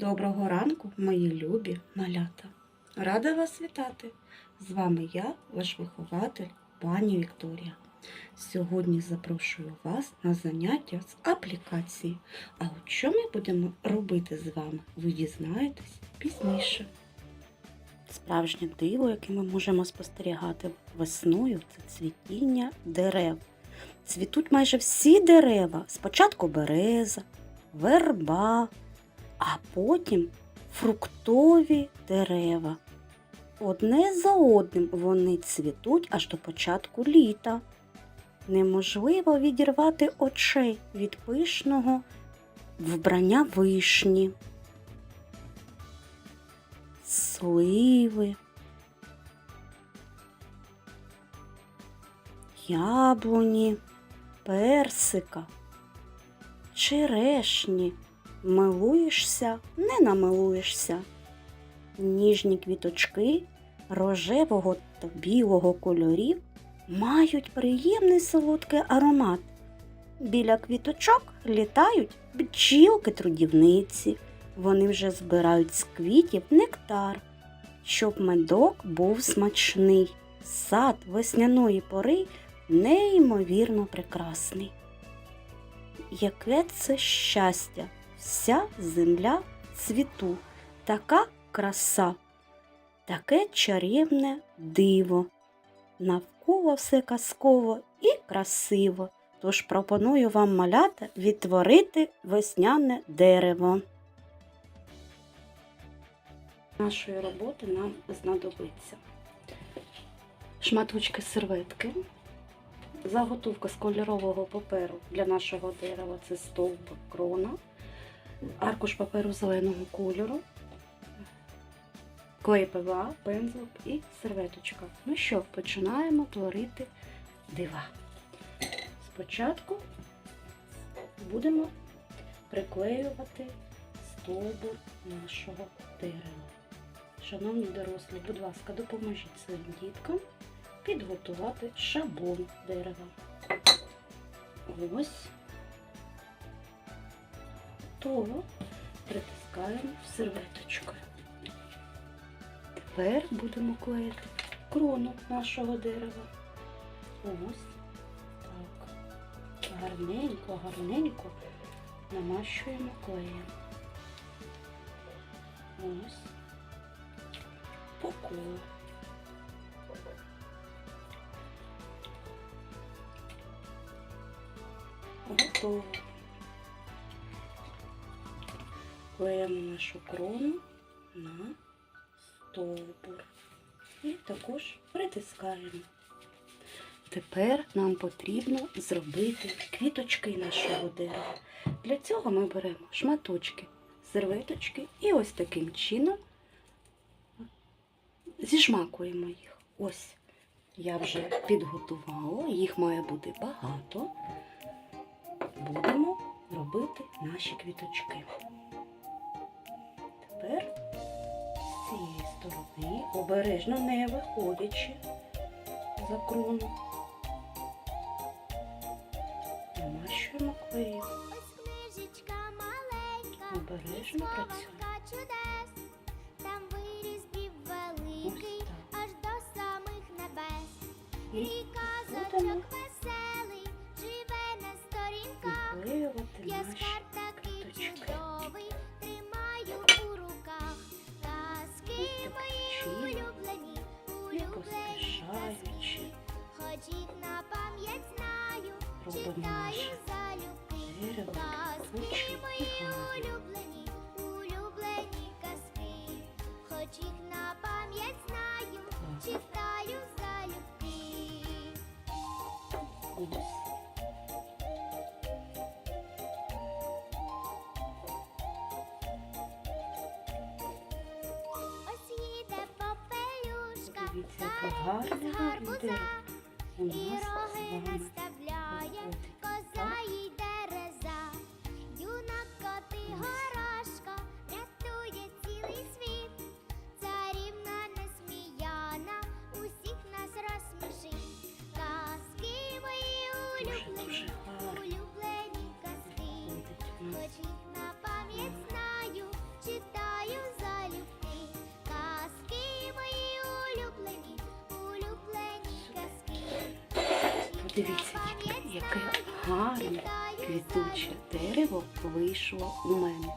Доброго ранку, мої любі малята. Рада вас вітати. З вами я, ваш вихователь, пані Вікторія. Сьогодні запрошую вас на заняття з аплікації. А от що ми будемо робити з вами, ви дізнаєтесь пізніше. Справжнє диво, яке ми можемо спостерігати весною, це цвітіння дерев. Цвітуть майже всі дерева. Спочатку береза, верба, а потім фруктові дерева. Одне за одним вони цвітуть аж до початку літа. Неможливо відірвати очей від пишного вбрання вишні, сливи, яблуні, персика, черешні. Милуєшся, не намилуєшся. Ніжні квіточки рожевого та білого кольорів мають приємний солодкий аромат. Біля квіточок літають бджілки-трудівниці. Вони вже збирають з квітів нектар, щоб медок був смачний. Сад весняної пори неймовірно прекрасний. Яке це щастя! Вся земля цвіту, така краса, таке чарівне диво. Навколо все казково і красиво. Тож пропоную вам малята відтворити весняне дерево. Нашої роботи нам знадобиться шматочки серветки, заготовка з кольорового паперу для нашого дерева це стовб крона аркуш паперу зеленого кольору, клей ПВА, пензлик і серветочка. Ну що, починаємо творити дива. Спочатку будемо приклеювати стовбур нашого дерева. Шановні дорослі, будь ласка, допоможіть своїм діткам підготувати шаблон дерева. Ось готово. Притискаємо серветочкою. Тепер будемо клеїти крону нашого дерева. Ось так. Гарненько, гарненько намащуємо клеєм. Ось. По колу. Готово. Клеїмо нашу крону на стовбур і також притискаємо. Тепер нам потрібно зробити квіточки нашого дерева. Для цього ми беремо шматочки, серветочки і ось таким чином зіжмакуємо їх. Ось я вже підготувала, їх має бути багато. Будемо робити наші квіточки. Обережно не виходячи за крону, намащуємо клеєм. Обережно працюємо. будемо веселий, живе на сторінках. Я скарб Хоч на пам'ять знаю, читаю залюбки. дерево Казки мої улюблені, улюблені казки. Хоч їх на пам'ять знаю, читаю залюбки. Ось. Ось їде попелюшка, гарбуза. У нас Дивіться, яке гарне квітуче дерево вийшло у мене.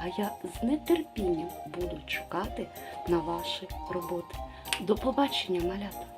А я з нетерпінням буду чекати на ваші роботи. До побачення, малята!